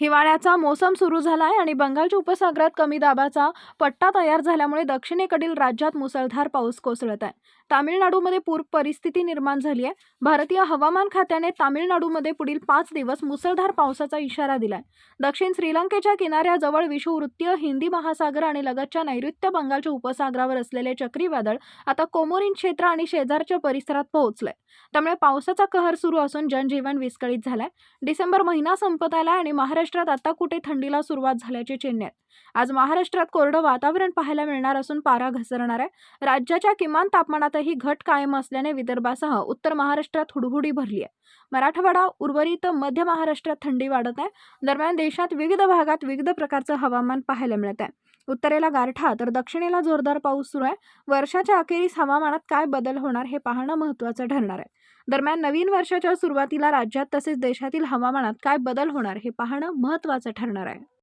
हिवाळ्याचा मोसम सुरू झाला आहे आणि बंगालच्या उपसागरात कमी दाबाचा पट्टा तयार झाल्यामुळे दक्षिणेकडील राज्यात मुसळधार पाऊस कोसळत आहे. तामिळनाडूमध्ये पूर परिस्थिती निर्माण झाली आहे. भारतीय हवामान खात्याने तामिळनाडूमध्ये पुढील पाच दिवस मुसळधार पावसाचा इशारा दिलाय. दक्षिण श्रीलंकेच्या किनाऱ्याजवळ विषुववृत्तीय हिंदी महासागर आणि लगतच्या नैऋत्य बंगालच्या उपसागरावर असलेले चक्रीवादळ आता कोमोरिन क्षेत्र आणि शेजारच्या परिसरात पोहोचलंय. त्यामुळे पावसाचा कहर सुरू असून जनजीवन विस्कळीत झालाय. डिसेंबर महिना संपत आला आणि महाराष्ट्रात आता कुठे थंडीला सुरुवात झाल्याची चिन्ह आहेत. आज महाराष्ट्रात कोरडं वातावरण पाहायला मिळणार असून पारा घसरणार आहे. राज्याच्या किमान तापमानातही घट कायम असल्याने विदर्भासह उत्तर महाराष्ट्रात हुडहुडी भरली आहे. मराठवाडा उर्वरित मध्य महाराष्ट्रात थंडी वाढत आहे. दरम्यान देशात विविध भागात विविध प्रकारचं हवामान पाहायला मिळत आहे. उत्तरेला गारठा तर दक्षिणेला जोरदार पाऊस सुरू आहे. वर्षाच्या अखेरीस हवामानात काय बदल होणार हे पाहणं महत्त्वाचं ठरणार आहे. दरम्यान नवीन वर्षाच्या सुरुवातीला राज्यात तसेच देशातील हवामानात काय बदल होणार हे पाहणं महत्त्वाचं ठरणार आहे.